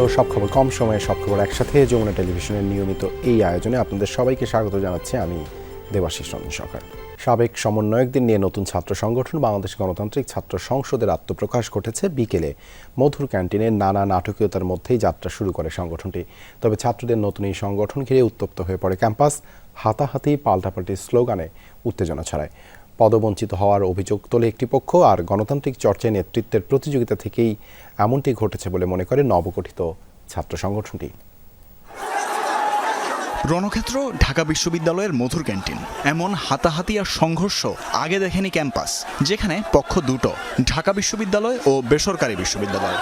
হলো সব খবর কম সময়ে সব খবর একসাথে যমুনা টেলিভিশনের নিয়মিত এই আয়োজনে আপনাদের সবাইকে স্বাগত জানাচ্ছি আমি দেবাশিস রঞ্জন সরকার। সাবেক সমন্বয়কদের নিয়ে নতুন ছাত্র সংগঠন বাংলাদেশ গণতান্ত্রিক ছাত্র সংসদের আত্মপ্রকাশ ঘটেছে বিকেলে। মধুর ক্যান্টিনে নানা নাটকীয়তার মধ্যেই যাত্রা শুরু করে সংগঠনটি। তবে ছাত্রদের নতুন এই সংগঠন ঘিরে উত্তপ্ত হয়ে পড়ে ক্যাম্পাস। হাতাহাতি পাল্টাপাল্টি স্লোগানে উত্তেজনা ছড়ায়। পদবঞ্চিত হওয়ার অভিযোগ তোলে একটি পক্ষ, আর গণতান্ত্রিক চর্চায় নেতৃত্বের প্রতিযোগিতা থেকেই এমনটি ঘটেছে বলে মনে করে নবগঠিত ছাত্র সংগঠনটি। রণক্ষেত্র, ঢাকা বিশ্ববিদ্যালয়ের মধুর ক্যান্টিন। এমন হাতাহাতি আর সংঘর্ষ আগে দেখেনি ক্যাম্পাস, যেখানে পক্ষ দুটো, ঢাকা বিশ্ববিদ্যালয় ও বেসরকারি বিশ্ববিদ্যালয়।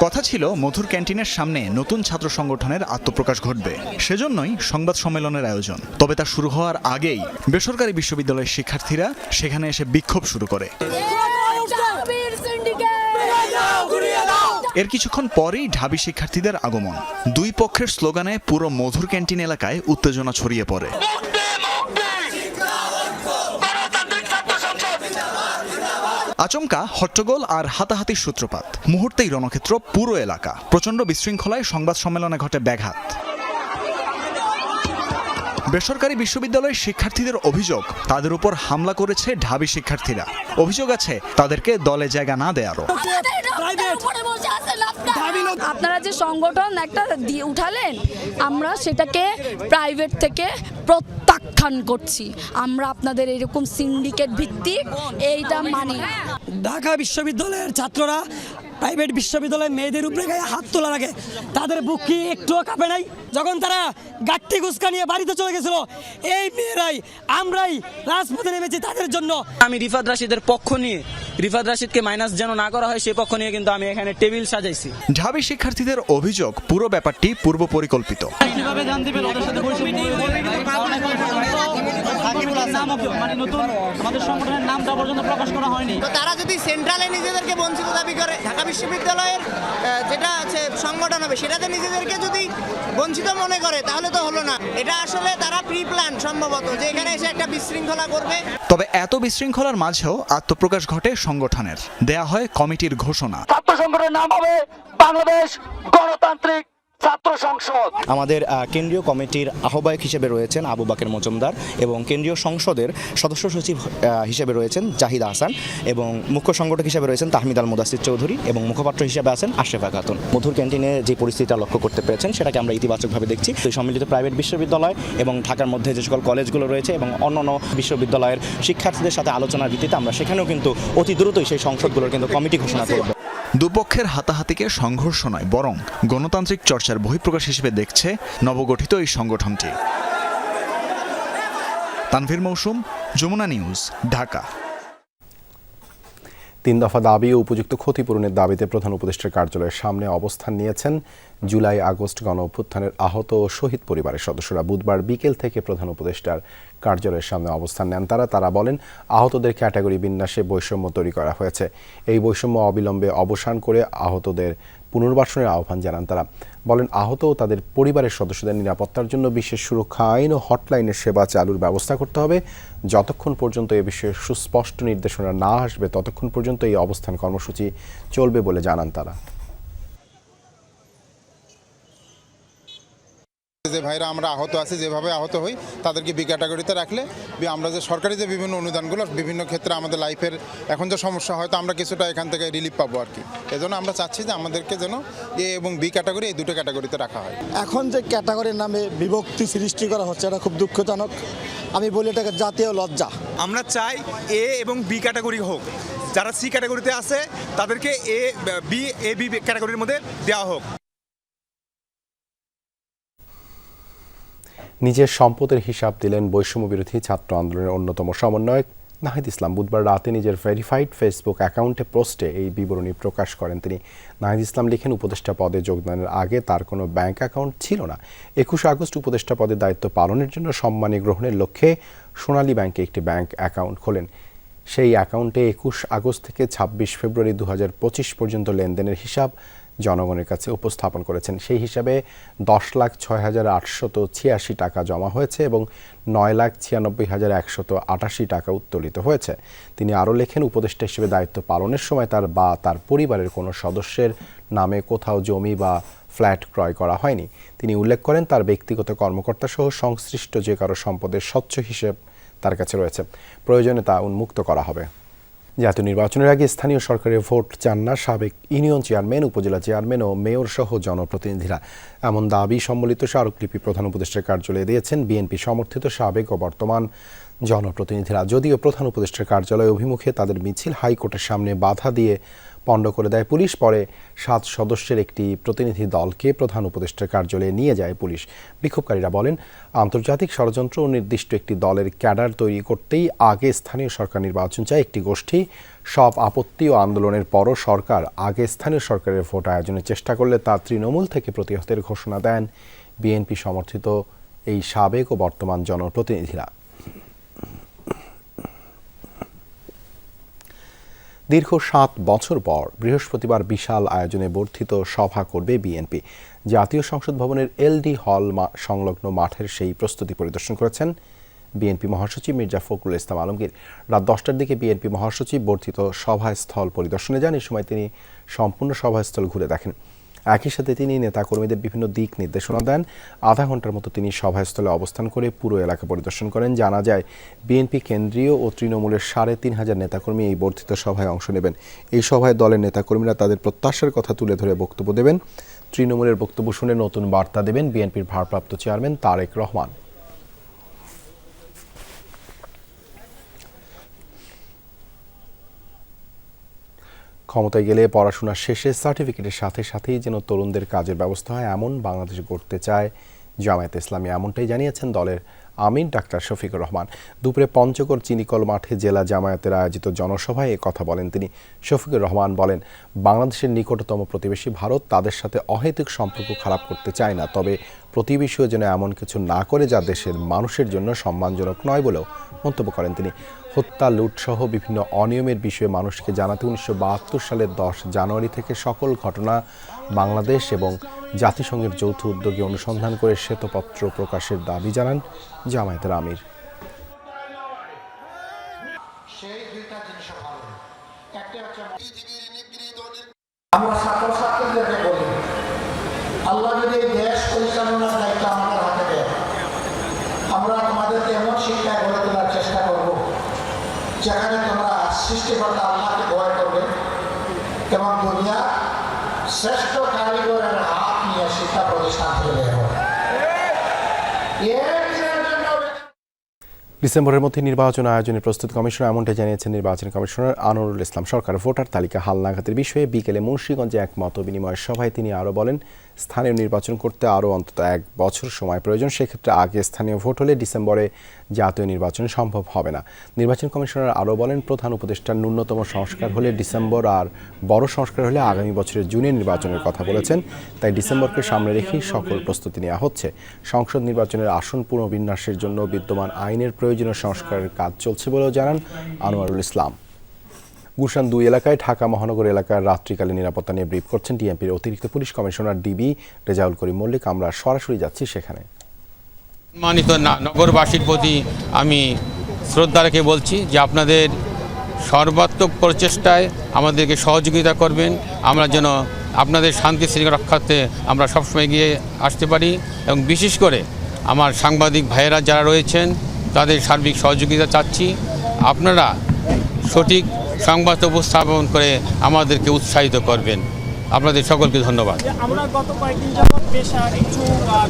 কথা ছিল, মধুর ক্যান্টিনের সামনে নতুন ছাত্র সংগঠনের আত্মপ্রকাশ ঘটবে। সেজন্যই সংবাদ সম্মেলনের আয়োজন। তবে তা শুরু হওয়ার আগেই বেসরকারি বিশ্ববিদ্যালয়ের শিক্ষার্থীরা সেখানে এসে বিক্ষোভ শুরু করে। এর কিছুক্ষণ পরেই ঢাবি শিক্ষার্থীদের আগমন। দুই পক্ষের স্লোগানে পুরো মধুর ক্যান্টিন এলাকায় উত্তেজনা ছড়িয়ে পড়ে। আচমকা হট্টগোল আর হাতাহাতির সূত্রপাত। মুহূর্তেই রণক্ষেত্র পুরো এলাকা। প্রচণ্ড বিশৃঙ্খলায় সংবাদ সম্মেলনে ঘটে ব্যাঘাত। বেসরকারি বিশ্ববিদ্যালয়ের শিক্ষার্থীদের অভিযোগ, তাদের উপর হামলা করেছে ঢাবি শিক্ষার্থীরা। অভিযোগ আছে, তাদেরকে দলে জায়গা না দেয়ারও। আপনারা। যে সংগঠন একটা দিয়ে উঠালেন, আমরা সেটাকে প্রাইভেট থেকে প্রত্যাখ্যান করছি। আমরা আপনাদের এরকম সিন্ডিকেট ভিত্তিক এইটা মানি। ঢাকা বিশ্ববিদ্যালয়ের ছাত্ররা প্রাইভেট বিশ্ববিদ্যালয়ের মেয়েদের উপরে গায়ে হাত তোলার আগে তাদের বুক কি একটুও কাঁপে নাই? যখন তারা গাট্টি গুসকা নিয়ে বাড়িতে চলে গেছিল এই মেয়েরাই আমরাই রাজপথে নেমেছি তাদের জন্য। আমি রিফাত রাশিদের পক্ষ নিয়ে রিফাত রাশিদকে মাইনাস যেন না করা হয় সেই পক্ষ নিয়ে কিন্তু আমি এখানে টেবিল সাজাইছি। ঢাবি শিক্ষার্থীদের অভিযোগ পুরো ব্যাপারটি পূর্ব পরিকল্পিত নাম মানে নতুন আমাদের সংগঠনের নামটা পর্যন্ত প্রকাশ করা হয়নি। তো তারা যদি সেন্ট্রালে নিজেদেরকে বঞ্চিত দাবি করে ঢাকা বিশ্ববিদ্যালয়ের যেটা আছে সংগঠন হবে সেটাতে নিজেদেরকে যদি বঞ্চিত মনে করে তাহলে তো হলো না। এটা আসলে তারা প্রি প্ল্যান সম্ভবত যে এখানে এসে একটা বিশৃঙ্খলা করবে। তবে এত বিশৃঙ্খলার মাঝেও আত্মপ্রকাশ ঘটে সংগঠনের। দেয়া হয় কমিটির ঘোষণা। ছাত্র সংগঠনের নাম হবে বাংলাদেশ গণতান্ত্রিক সংসদ। আমাদের কেন্দ্রীয় কমিটির আহ্বায়ক হিসেবে রয়েছেন আবু বাকের মজুমদার এবং কেন্দ্রীয় সংসদের সদস্য সচিব হিসেবে রয়েছেন জাহিদ আহসান এবং মুখ্য সংগঠক হিসেবে রয়েছেন তাহমিদ আল মুদাসির চৌধুরী এবং মুখপাত্র হিসেবে আছেন আশরেফা খাতুন মধুর ক্যান্টিনে যে পরিস্থিতিটা লক্ষ্য করতে পেরেছেন সেটাকে আমরা ইতিবাচকভাবে দেখছি। তো সম্মিলিত প্রাইভেট বিশ্ববিদ্যালয় এবং ঢাকার মধ্যে যে সকল কলেজগুলো রয়েছে এবং অন্যান্য বিশ্ববিদ্যালয়ের শিক্ষার্থীদের সাথে আলোচনার ভিত্তিতে আমরা সেখানেও কিন্তু অতি দ্রুতই সেই সংসদগুলোর কিন্তু কমিটি ঘোষণা করব। দুপক্ষের হাতাহাতিকে সংঘর্ষ নয়, বরং গণতান্ত্রিক চর্চার বহিঃপ্রকাশ হিসেবে দেখছে নবগঠিত এই সংগঠনটি। তানভীর মৌসুম, যমুনা নিউজ, ঢাকা। তিন দফা দাবি ও উপযুক্ত ক্ষতিপূরণের দাবিতে প্রধান উপদেষ্টার কার্যালয়ের সামনে অবস্থান নিয়েছেন জুলাই আগস্ট গণ অভ্যুত্থানের আহত ও শহীদ পরিবারের সদস্যরা। বুধবার বিকেল থেকে প্রধান উপদেষ্টার কার্যালয়ের সামনে অবস্থান নেন তারা। তারা বলেন, আহতদের ক্যাটাগরি বিন্যাসে বৈষম্য তৈরি করা হয়েছে। এই বৈষম্য অবিলম্বে অবসান করে আহতদের পুনর্বাসনের আহ্বান জানান তারা। বলেন, আহত ও তাদের পরিবারের সদস্যদের নিরাপত্তার জন্য বিশেষ সুরক্ষা আইন ও হটলাইনের সেবা চালুর ব্যবস্থা করতে হবে। যতক্ষণ পর্যন্ত এ বিষয়ে সুস্পষ্ট নির্দেশনা না আসবে ততক্ষণ পর্যন্ত এই অবস্থান কর্মসূচি চলবে বলে জানান তারা। যে ভাইরা আমরা আহত আছি যেভাবে আহত হই তাদেরকে বি ক্যাটাগরিতে রাখলে আমরা যে সরকারি যে বিভিন্ন অনুদানগুলো বিভিন্ন ক্ষেত্রে আমাদের লাইফের এখন যে সমস্যা হয়তো আমরা কিছুটা এখান থেকে রিলিফ পাবো আর কি। এজন্য আমরা চাচ্ছি যে আমাদেরকে যেন এ এবং বি ক্যাটাগরি এই দুটো ক্যাটাগরিতে রাখা হয়। এখন যে ক্যাটাগরির নামে বিভক্তি সৃষ্টি করা হচ্ছে এটা খুব দুঃখজনক। আমি বলি এটাকে জাতীয় লজ্জা। আমরা চাই এ এবং বি ক্যাটাগরি হোক। যারা সি ক্যাটাগরিতে আছে তাদেরকে এ বি এ বি ক্যাটাগরির মধ্যে দেওয়া হোক। নিজের সম্পদের হিসাব দিলেন বৈষম্য বিরোধী ছাত্র আন্দোলনের অন্যতম সমন্বয়ক নাহিদ ইসলাম, বুধবার রাতে নিজের ভেরিফাইড ফেসবুক অ্যাকাউন্টে পোস্টে এই বিবরণী প্রকাশ করেন তিনি। নাহিদ ইসলাম লিখেন, উপদেষ্টা পদে যোগদানের আগে তার কোনো ব্যাংক অ্যাকাউন্ট ছিল না। একুশ আগস্ট উপদেষ্টা পদে দায়িত্ব পালনের জন্য সম্মানী গ্রহণের লক্ষ্যে সোনালী ব্যাংকে একটি ব্যাংক অ্যাকাউন্ট খোলেন। সেই অ্যাকাউন্টে একুশ আগস্ট থেকে ছাব্বিশ ফেব্রুয়ারি দু হাজার পঁচিশ পর্যন্ত লেনদেনের হিসাব জনগণের কাছে উপস্থাপন করেছেন। সেই হিসাবে দশ লাখ ছয় হাজার আটশত ছিয়াশি টাকা জমা হয়েছে এবং নয় লাখ ছিয়ানব্বই হাজার একশত আটাশি টাকা উত্তোলিত হয়েছে। তিনি আরও লেখেন, উপদেষ্টা হিসেবে দায়িত্ব পালনের সময় তার বা তার পরিবারের কোনো সদস্যের নামে কোথাও জমি বা ফ্ল্যাট ক্রয় করা হয়নি। তিনি উল্লেখ করেন, তার ব্যক্তিগত কর্মকর্তা সহ সংশ্লিষ্ট যে কারও সম্পদের স্বচ্ছ হিসেব তার কাছে রয়েছে। প্রয়োজনে তা উন্মুক্ত করা হবে। জাতীয় নির্বাচনের আগে স্থানীয় সরকারের ভোট চান না সাবেক ইউনিয়ন চেয়ারম্যান, উপজেলা চেয়ারম্যান ও মেয়র সহ জনপ্রতিনিধিরা। এমন দাবি সম্বলিত স্মারকলিপি প্রধান উপদেষ্টার কার্যালয়ে দিয়েছেন বিএনপি সমর্থিত সাবেক ও বর্তমান জনপ্রতিনিধিরা। যদিও প্রধান উপদেষ্টার কার্যালয় অভিমুখে তাদের মিছিল হাইকোর্টের সামনে বাধা দিয়ে পণ্ড করে দেয় পুলিশ। পরে সাত সদস্যের একটি প্রতিনিধি দলকে প্রধান উপদেষ্টার কার্যালয়ে নিয়ে যায় পুলিশ। বিক্ষোভকারীরা বলেন, আন্তর্জাতিক ষড়যন্ত্র ও নির্দিষ্ট একটি দলের ক্যাডার তৈরি করতেই আগে স্থানীয় সরকার নির্বাচন চায় একটি গোষ্ঠী। সব আপত্তি ও আন্দোলনের পরও সরকার আগে স্থানীয় সরকারের ভোট আয়োজনের চেষ্টা করলে তা তৃণমূল থেকে প্রতিহতের ঘোষণা দেন। বিএনপি সমর্থিত এই সাবেক ও বর্তমান জনপ্রতিনিধিরা। দীর্ঘ সাত বছর পর বৃহস্পতিবার বিশাল আয়োজনে বর্ধিত সভা করবে বিএনপি। জাতীয় সংসদ ভবনের এলডি হল সংলগ্ন মাঠের সেই প্রস্তুতি পরিদর্শন করেছেন বিএনপি মহাসচিব মির্জা ফখরুল ইসলাম আলমগীর। রাত দশটার দিকে বিএনপি মহাসচিব বর্ধিত সভাস্থল পরিদর্শনে যান। এ সময় তিনি সম্পূর্ণ সভাস্থল ঘুরে দেখেন। একই সাথে তিনি নেতাকর্মীদের বিভিন্ন দিক নির্দেশনা দেন। আধা ঘণ্টার মতো তিনি সভাস্থলে অবস্থান করে পুরো এলাকা পরিদর্শন করেন। জানা যায়, বিএনপি কেন্দ্রীয় ও তৃণমূলের সাড়ে তিন হাজার নেতাকর্মী এই বর্ধিত সভায় অংশ নেবেন। এই সভায় দলের নেতাকর্মীরা তাদের প্রত্যাশার কথা তুলে ধরে বক্তব্য দেবেন। তৃণমূলের বক্তব্য শুনে নতুন বার্তা দেবেন বিএনপির ভারপ্রাপ্ত চেয়ারম্যান তারেক রহমান। ক্ষমতায় গেলে পড়াশোনা শেষে সার্টিফিকেটের সাথে সাথেই যেন তরুণদের কাজের ব্যবস্থা হয়, এমন বাংলাদেশ গড়তে চায় জামায়াত ইসলামী। এমনটাই জানিয়েছেন দলের আমির ডাক্তার শফিকুর রহমান। দুপুরে পঞ্চগড় চিনিকল মাঠে জেলা জামায়াতের আয়োজিত জনসভায় কথা বলেন তিনি। শফিকুর রহমান বলেন, বাংলাদেশের নিকটতম প্রতিবেশী ভারত তাদের সাথে অহেতুক সম্পর্ক খারাপ করতে চায় না, তবে প্রতিবেশীও যেন এমন কিছু না করে যা দেশের মানুষের জন্য সম্মানজনক নয় বলেও মন্তব্য করেন তিনি। হত্যা, লুটসহ বিভিন্ন অনিয়মের বিষয়ে মানুষকে জানাতে উনিশশো বাহাত্তর সালের দশ জানুয়ারি থেকে সকল ঘটনা বাংলাদেশ এবং জাতিসংঘের যৌথ উদ্যোগে অনুসন্ধান করে শ্বেতপত্র প্রকাশের দাবি জানান জামায়াতের আমির আমরা ছাত্রছাত্রীদেরকে বলি আল্লাহ যদি এই দেশ পরিচালনার দায়িত্ব আমাদের হাতে দেয় আমরা তোমাদেরকে এমন শিক্ষায় গড়ে তোলার চেষ্টা করব যেখানে তোমরা সৃষ্টিকর্তা আল্লাহকে ভয় করবে এবং দুনিয়া শ্রেষ্ঠ কারিগরের হাত নিয়ে শিক্ষা প্রতিষ্ঠান থেকে ডিসেম্বরের মধ্যে নির্বাচন আয়োজনের প্রস্তুত কমিশনার এমনটাই জানিয়েছেন নির্বাচন কমিশনার আনোয়ারুল ইসলাম। সরকার ভোটার তালিকা হালনাঘাতের বিষয়ে বিকেলে মুন্সীগঞ্জে এক মত বিনিময় সভায় তিনি আরও বলেন স্থানীয় নির্বাচন করতে আরও অন্তত এক বছর সময় প্রয়োজন, সেক্ষেত্রে আগে স্থানীয় ভোট হলে ডিসেম্বরে জাতীয় নির্বাচন সম্ভব হবে না। নির্বাচন কমিশনার আরও বলেন, প্রধান উপদেষ্টার ন্যূনতম সংস্কার হলে ডিসেম্বর আর বড় সংস্কার হলে আগামী বছরের জুনে নির্বাচনের কথা বলেছেন। তাই ডিসেম্বরকে সামনে রেখেই সকল প্রস্তুতি নেওয়া হচ্ছে। সংসদ নির্বাচনের আসন পুনর্বিন্যাসের জন্য বিদ্যমান আইনের প্রয়োজনীয় সংস্কারের কাজ চলছে বলেও জানান আনোয়ারুল ইসলাম। গুলশান দুই এলাকায় ঢাকা মহানগর এলাকার রাত্রিকালীন নিরাপত্তা নিয়ে ব্রিফ করছেন ডিএমপির অতিরিক্ত police commissioner DB Rezaul Karim Mallick. আমরা সরাসরি যাচ্ছি সেখানে। সম্মানিত নগরবাসীর প্রতি আমি শ্রদ্ধা রেখে বলছি যে আপনাদের সর্বাত্মক প্রচেষ্টায় আমাদেরকে সহযোগিতা করবেন। আমরা যেন আপনাদের শান্তি শৃঙ্খলা রক্ষার্থে আমরা সবসময় গিয়ে আসতে পারি এবং বিশেষ করে আমার সাংবাদিক ভাইয়েরা যারা রয়েছেন, তাদের সার্বিক সহযোগিতা চাচ্ছি। আপনারা সঠিক সংবাদ উপস্থাপন করে আমাদেরকে উৎসাহিত করবেন। আপনাদের সকলকে ধন্যবাদ। আমরা গত কয়েকদিন যাবৎ বেশ কিছু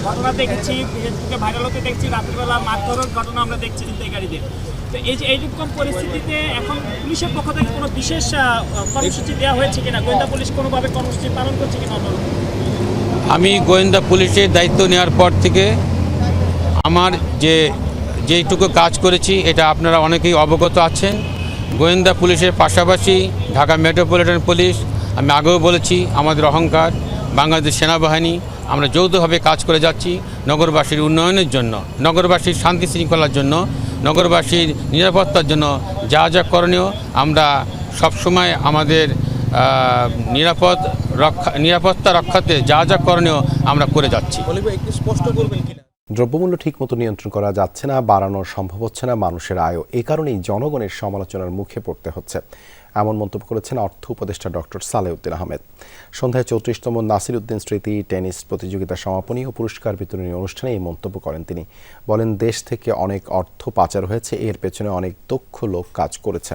ঘটনা দেখেছি ফেসবুকে ভাইরাল হতে দেখছি রাত্রিবেলা মারধরের ঘটনা আমরা দেখছি তো এই যে এইরকম পরিস্থিতিতে এখন পুলিশের পক্ষ থেকে কোনো বিশেষ কর্মসূচি দেওয়া হয়েছে কিনা? গোয়েন্দা পুলিশ কোনোভাবে কর্মসূচি পালন করছে কিনা আমি গোয়েন্দা পুলিশের দায়িত্ব নেওয়ার পর থেকে আমার যে যেইটুকু কাজ করেছি এটা আপনারা অনেকেই অবগত আছেন। গোয়েন্দা পুলিশের পাশাপাশি ঢাকা মেট্রোপলিটন পুলিশ, আমি আগেও বলেছি আমাদের অহংকার, বাংলাদেশ সেনাবাহিনী, আমরা যৌথভাবে কাজ করে যাচ্ছি নগরবাসীর উন্নয়নের জন্য, নগরবাসীর শান্তি শৃঙ্খলার জন্য, নগরবাসীর নিরাপত্তার জন্য যা যা করণীয়, আমরা সবসময় আমাদের নিরাপদ রক্ষা, নিরাপত্তা রক্ষাতে যা যা করণীয় আমরা করে যাচ্ছি। স্পষ্ট করবেন কিনা? দ্রব্যমূল্য ঠিকমতো নিয়ন্ত্রণ করা যাচ্ছে না বাড়ানো সম্ভব হচ্ছে না, মানুষের আয়ও এ কারণেই জনগণের সমালোচনার মুখে পড়তে হচ্ছে। এমন মন্তব্য করেছেন অর্থ উপদেষ্টা ডক্টর সালেউদ্দিন আহমেদ। সন্ধ্যায় চৌত্রিশতম নাসির উদ্দিন স্মৃতি টেনিস প্রতিযোগিতা সমাপনী ও পুরস্কার বিতরণী অনুষ্ঠানে এই মন্তব্য করেন তিনি। বলেন, দেশ থেকে অনেক অর্থ পাচার হয়েছে, এর পেছনে অনেক দক্ষ লোক কাজ করেছে।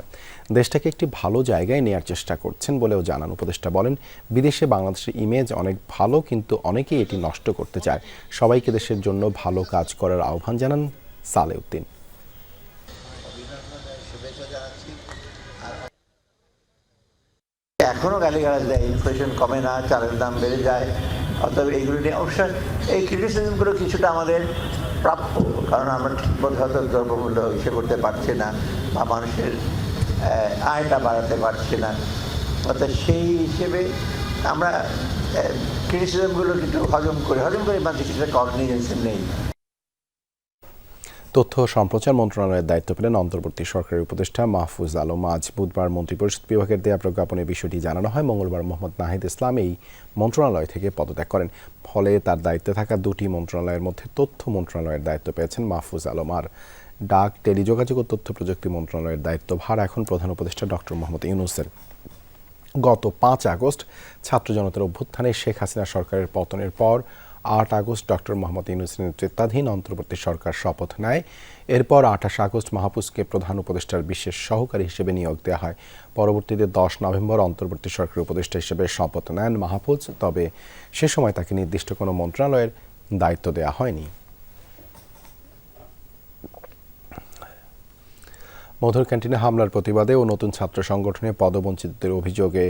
দেশটাকে একটি ভালো জায়গায় নেওয়ার চেষ্টা করছেন বলেও জানান উপদেষ্টা। বলেন, বিদেশে বাংলাদেশের ইমেজ অনেক ভালো, কিন্তু অনেকেই এটি নষ্ট করতে চায়। সবাইকে দেশের জন্য ভালো কাজ করার আহ্বান জানান সালেউদ্দিন। এখনও গালিগালাজ দেয় ইনফ্লেশন কমে না, চালের দাম বেড়ে যায়। অতএব এইগুলো নিয়ে অবশ্যই এই ক্রিটিসিজমগুলো কিছুটা আমাদের প্রাপ্য, কারণ আমরা ঠিকমতো হয়তো দ্রব্যমূল্য ইসে করতে পারছি না বা মানুষের আয়টা বাড়াতে পারছি না। অর্থাৎ সেই হিসেবে আমরা ক্রিটিসিজমগুলো কিন্তু হজম করি। হজম করে মানুষ কিছুটা কগনিজেন্সি নেই। তথ্য সম্প্রচার মন্ত্রণালয়ের দায়িত্ব পেলেন অন্তর্বর্তী সরকারের উপদেষ্টা মাহফুজ আলম। আজ বুধবার মন্ত্রিপরিষদ বিভাগের দেয়া প্রজ্ঞাপনে বিষয়টি জানানো হয়। মঙ্গলবার মোহাম্মদ নাহিদ ইসলাম এই মন্ত্রণালয় থেকে পদত্যাগ করেন। ফলে তার দায়িত্বে থাকা দুটি মন্ত্রণালয়ের মধ্যে তথ্য মন্ত্রণালয়ের দায়িত্ব পেয়েছেন মাহফুজ আলম আর ডাক, টেলিযোগাযোগ ও তথ্য প্রযুক্তি মন্ত্রণালয়ের দায়িত্বভার এখন প্রধান উপদেষ্টা ডক্টর মোহাম্মদ ইউনুসের। গত পাঁচ আগস্ট ছাত্র জনতার অভ্যুত্থানে শেখ হাসিনা সরকারের পতনের পর আট আগস্ট ডক্টর মোহাম্মদ ইউনুসের নেতৃত্বাধীন অন্তর্বর্তী সরকার শপথ নেয়। এরপর আঠাশ আগস্ট মাহফুজকে প্রধান উপদেষ্টার বিশেষ সহকারী হিসেবে নিয়োগ দেওয়া হয়। পরবর্তীতে দশ নভেম্বর অন্তর্বর্তী সরকারের উপদেষ্টা হিসেবে শপথ নেন মাহফুজ, তবে সে সময় তাকে নির্দিষ্ট কোনো মন্ত্রণালয়ের দায়িত্ব দেওয়া হয়নি। মধুর ক্যান্টিনে হামলার প্রতিবাদে ও নতুন ছাত্র সংগঠনে পদবঞ্চিতদের অভিযোগে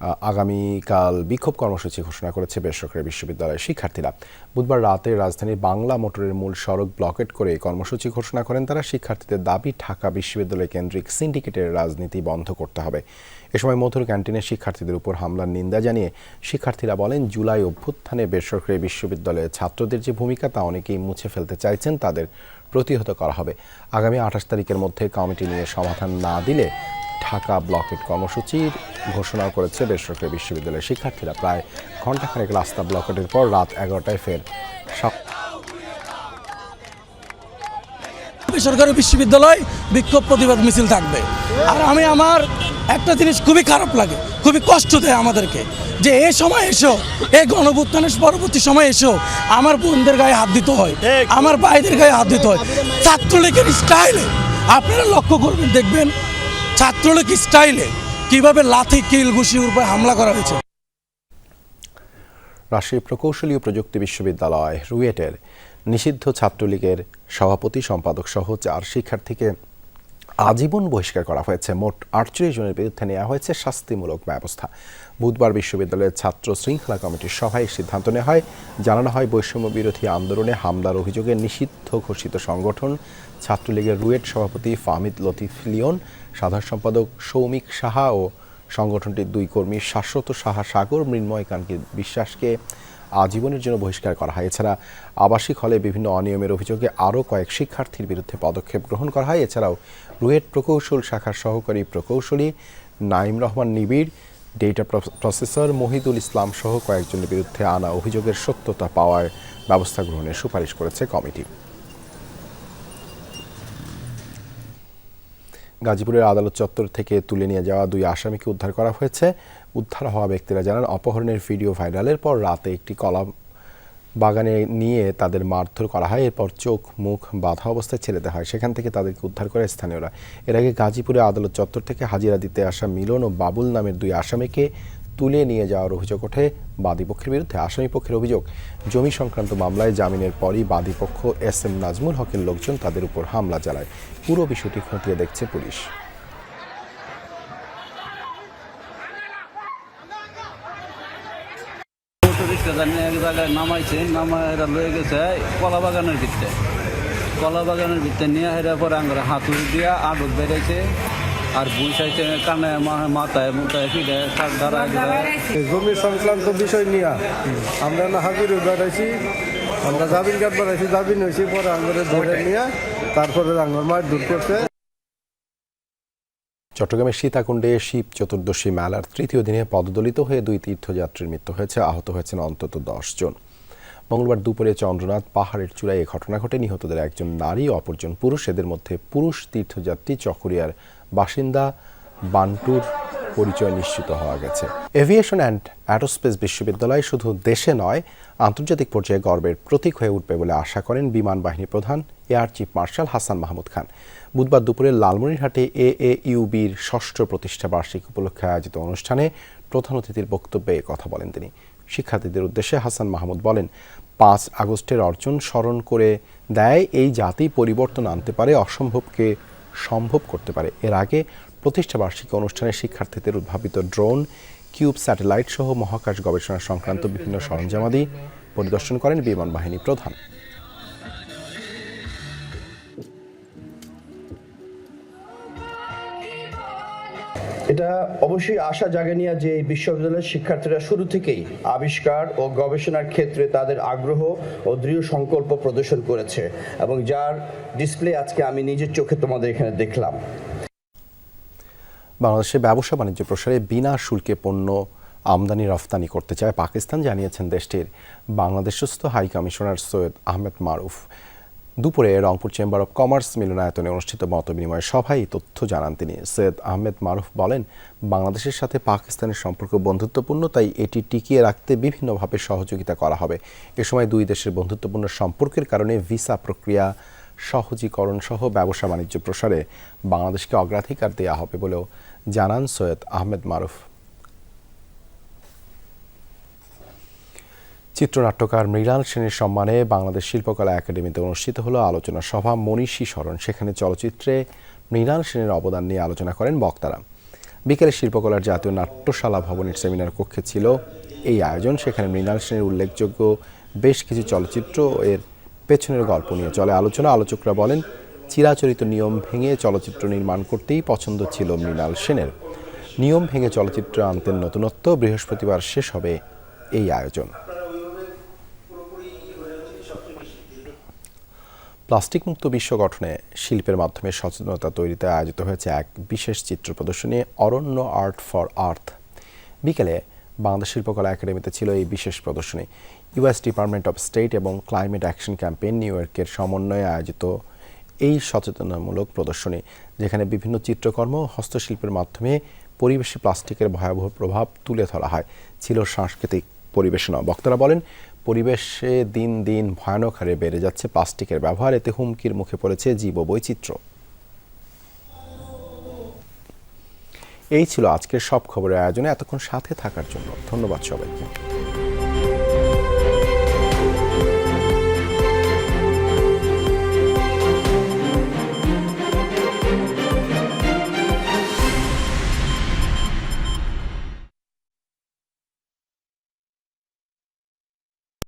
আগামীকাল বিক্ষোভ কর্মসূচি ঘোষণা করেছে বেসরকারি বিশ্ববিদ্যালয়ের শিক্ষার্থীরা। বুধবার রাতে রাজধানীর বাংলা মোটরের মূল সড়ক ব্লকেট করে কর্মসূচি ঘোষণা করেন তারা। শিক্ষার্থীদের দাবি, ঢাকা বিশ্ববিদ্যালয় কেন্দ্রিক সিন্ডিকেটের রাজনীতি বন্ধ করতে হবে। এ সময় মধুর ক্যান্টিনে শিক্ষার্থীদের উপর হামলার নিন্দা জানিয়ে শিক্ষার্থীরা বলেন, জুলাই অভ্যুত্থানে বেসরকারি বিশ্ববিদ্যালয়ের ছাত্রদের যে ভূমিকা তা অনেকেই মুছে ফেলতে চাইছেন, তাদের প্রতিহত করা হবে। আগামী আঠাশ তারিখের মধ্যে কমিটি নিয়ে সমাধান না দিলে ঢাকা ব্লকেট কর্মসূচির ঘোষণা করেছে বেসরকারি বিশ্ববিদ্যালয়ের শিক্ষার্থীরা। প্রায় ঘণ্টাখানেক রাস্তা ব্লকেটের পর রাত এগারোটায় ফের বেসরকারি বিশ্ববিদ্যালয় বিক্ষোভ প্রতিবাদ মিছিল থাকবে। আর আমি আমার একটা জিনিস খুবই খারাপ লাগে খুবই কষ্ট দেয় আমাদেরকে যে এ সময় এসো এ গণভুত্থানের পরবর্তী সময় এসো আমার বোনদের গায়ে হাত দিতে হয় আমার ভাইদের গায়ে হাত দিতে হয়। ছাত্রলীগের স্টাইলে আপনারা লক্ষ্য করবেন দেখবেন ছাত্রলীগ স্টাইলে কীভাবে লাথি, কিল, ঘুষির উপর হামলা করা হয়েছে? রাজশাহী প্রকৌশলী ও প্রযুক্তি বিশ্ববিদ্যালয় রুয়েটের নিষিদ্ধ ছাত্রলীগের সভাপতি, সম্পাদক সহ চার শিক্ষার্থীকে আজীবন বহিষ্কার করা হয়েছে। মোট আটচল্লিশ জনের বিরুদ্ধে নেওয়া হয়েছে শাস্তিমূলক ব্যবস্থা। বুধবার বিশ্ববিদ্যালয়ের ছাত্র শৃঙ্খলা কমিটির সভায় সিদ্ধান্ত নেওয়া হয়। জানানো হয় বৈষম্য বিরোধী আন্দোলনে হামলার অভিযোগে নিষিদ্ধ ঘোষিত সংগঠন ছাত্রলীগের রুয়েট সভাপতি ফাহমিদ লতিফ লিওন, সাধারণ সম্পাদক সৌমিক সাহা ও সংগঠনটির দুই কর্মী শাশ্বত সাহা সাগর, মৃন্ময় কানকি বিশ্বাসকে আজীবনের জন্য বহিষ্কার করা হয়। এছাড়া আবাসিক হলে বিভিন্ন অনিয়মের অভিযোগে আরও কয়েক শিক্ষার্থীর বিরুদ্ধে পদক্ষেপ গ্রহণ করা হয়। এছাড়াও রুয়েট প্রকৌশল শাখার সহকারী প্রকৌশলী নাইম রহমান নিবিড়, ডেটা প্রসেসর মহিদুল ইসলাম সহ কয়েকজনের বিরুদ্ধে আনা অভিযোগের সত্যতা পাওয়ার ব্যবস্থা গ্রহণের সুপারিশ করেছে কমিটি। গাজীপুরের আদালত চত্বর থেকে তুলে নিয়ে যাওয়া দুই আসামিকে উদ্ধার করা হয়েছে। উদ্ধার হওয়া ব্যক্তিরা জানান, অপহরণের ভিডিও ভাইরালের পর রাতে একটি কলা বাগানে নিয়ে তাদের মারধর করা হয়। এরপর চোখ, মুখ বাধা অবস্থায় ছেড়ে দেওয়া হয়। সেখান থেকে তাদেরকে উদ্ধার করে স্থানীয়রা। এর আগে গাজীপুরে আদালত চত্বর থেকে হাজিরা দিতে আসা মিলন ও বাবুল নামের দুই আসামিকে তুলে নিয়ে যাওয়ার অভিযোগ ওঠে বাদীপক্ষের বিরুদ্ধে। আসামি পক্ষের অভিযোগ, জমি সংক্রান্ত মামলায় জামিনের পরই বাদীপক্ষ এস এম নাজমুল হকের লোকজন তাদের উপর হামলা চালায়। পুরো বিষয়টি খতিয়ে দেখছে পুলিশ। এক জায়গায় লয়ে গেছে কলা বাগানের ভিতরে। কলা বাগানের ভিতরে নিয়ে হেরা পরে আঙ্গুরে হাতুড়ি দিয়া আডুক বেড়েছে। আর বুঝাইছে কানে মা- মাথায় মুথায় ফিরে শাক দাঁড়ায় জমি সংক্রান্ত বিষয় নিয়ে আমরা না হাজির বেড়াইছি আমরা জামিন কার্ড বানাইছি জামিন হয়েছি পরে আঙ্গুরে ধরে নিয়ে তারপরে আঙ্গুর মাছ দূর করছে। চট্টগ্রামের সীতাকুণ্ডে শিব চতুর্দশী মেলার তৃতীয় দিনে পদদলিত হয়ে দুই তীর্থযাত্রীর মৃত্যু হয়েছে আহত হয়েছেন অন্তত দশ জন। মঙ্গলবার দুপুরে চন্দ্রনাথ পাহাড়ের চূড়ায় এই ঘটনা ঘটে। নিহতদের একজন নারী অপরজন পুরুষ। এদের মধ্যে পুরুষ তীর্থযাত্রী চকরিয়ার বাসিন্দা বান্টুর পরিচয় নিশ্চিত হওয়া গেছে। এভিয়েশন অ্যান্ড অ্যারোস্পেস বিশ্ববিদ্যালয় শুধু দেশে নয়, আন্তর্জাতিক পর্যায়ে গর্বের প্রতীক হয়ে উঠবে বলে আশা করেন বিমান বাহিনী প্রধান air chief marshal Hasan Mahmud Khan. বুধবার দুপুরে লালমনিরহাটে এ এ ইউবির ষষ্ঠ প্রতিষ্ঠা বার্ষিক উপলক্ষে আয়োজিত অনুষ্ঠানে প্রধান অতিথির বক্তব্যে কথা বলেন তিনি। শিক্ষার্থীদের উদ্দেশ্যে হাসান মাহমুদ বলেন, পাঁচ আগস্টের অর্জন স্মরণ করে দেয় এই জাতি পরিবর্তন আনতে পারে অসম্ভবকে সম্ভব করতে পারে। এর আগে প্রতিষ্ঠা বার্ষিকী অনুষ্ঠানে শিক্ষার্থীদের উদ্ভাবিত ড্রোন, কিউব স্যাটেলাইট সহ মহাকাশ গবেষণা সংক্রান্ত বিভিন্ন সরঞ্জামাদি পরিদর্শন করেন বিমান বাহিনী প্রধান। এটা অবশ্যই আশা জাগে নিয়ে যে বিশ্ববিদ্যালয়ের শিক্ষার্থীরা শুরু থেকেই আবিষ্কার ও গবেষণার ক্ষেত্রে তাদের আগ্রহ ও দৃঢ় সংকল্প প্রদর্শন করেছে এবং যার ডিসপ্লে আজকে আমি নিজের চোখে তোমাদের এখানে দেখলাম। বাংলাদেশে ব্যবসা বাণিজ্য প্রসারে বিনা শুল্কে পণ্য আমদানি রফতানি করতে চায় পাকিস্তান, জানিয়েছেন দেশটির বাংলাদেশস্থ হাই কমিশনার সৈয়দ আহমেদ মারুফ। দুপুরে রংপুর চেম্বার অব কমার্স মিলনায়তনে অনুষ্ঠিত মত বিনিময় সভায় এই তথ্য জানান তিনি। সৈয়দ আহমেদ মারুফ বলেন, বাংলাদেশের সাথে পাকিস্তানের সম্পর্ক বন্ধুত্বপূর্ণ, তাই এটি টিকিয়ে রাখতে বিভিন্নভাবে সহযোগিতা করা হবে। এ সময় দুই দেশের বন্ধুত্বপূর্ণ সম্পর্কের কারণে ভিসা প্রক্রিয়া সহজীকরণ সহ ব্যবসা বাণিজ্য প্রসারে বাংলাদেশকে অগ্রাধিকার দেওয়া হবে বলেও জানান সৈয়দ আহমেদ মারুফ। চিত্রনাট্যকার মৃণাল সেনের সম্মানে বাংলাদেশ শিল্পকলা একাডেমিতে অনুষ্ঠিত হলো আলোচনা সভা মনীষী স্মরণ সেখানে চলচ্চিত্রে মৃণাল সেনের অবদান নিয়ে আলোচনা করেন বক্তারা। বিকেলে শিল্পকলার জাতীয় নাট্যশালা ভবনের সেমিনার কক্ষে ছিল এই আয়োজন। সেখানে মৃণাল সেনের উল্লেখযোগ্য বেশ কিছু চলচ্চিত্র এর পেছনের গল্প নিয়ে চলে আলোচনা। আলোচকরা বলেন, চিরাচরিত নিয়ম ভেঙে চলচ্চিত্র নির্মাণ করতেই পছন্দ ছিল মৃণাল সেনের। নিয়ম ভেঙে চলচ্চিত্র আনতেন নতুনত্ব বৃহস্পতিবার শেষ হবে এই আয়োজন। প্লাস্টিক মুক্ত বিশ্ব গঠনে শিল্পের মাধ্যমে সচেতনতা তৈরিতে আয়োজিত হয়েছে এক বিশেষ চিত্র প্রদর্শনী, অরণ্য আর্ট ফর আর্থ। বিকেলে বাংলাদেশ শিল্পকলা একাডেমিতে ছিল এই বিশেষ প্রদর্শনী। ইউএস ডিপার্টমেন্ট অফ স্টেট এবং ক্লাইমেট অ্যাকশন ক্যাম্পেইন নিউ ইয়র্কের সমন্বয়ে আয়োজিত এই সচেতনামূলক প্রদর্শনী, যেখানে বিভিন্ন চিত্রকর্ম হস্তশিল্পের মাধ্যমে পরিবেশে প্লাস্টিকের ভয়াবহ প্রভাব তুলে ধরা হয়। ছিল সাংস্কৃতিক পরিবেশনা। বক্তারা বলেন পরিবেশে দিন দিন ভয়ানক হারে বেড়ে যাচ্ছে প্লাস্টিকের ব্যবহার। এতে হুমকির মুখে পড়েছে জীব বৈচিত্র্য এই ছিল আজকের সব খবরের আয়োজনে। এতক্ষণ সাথে থাকার জন্য ধন্যবাদ সবাইকে।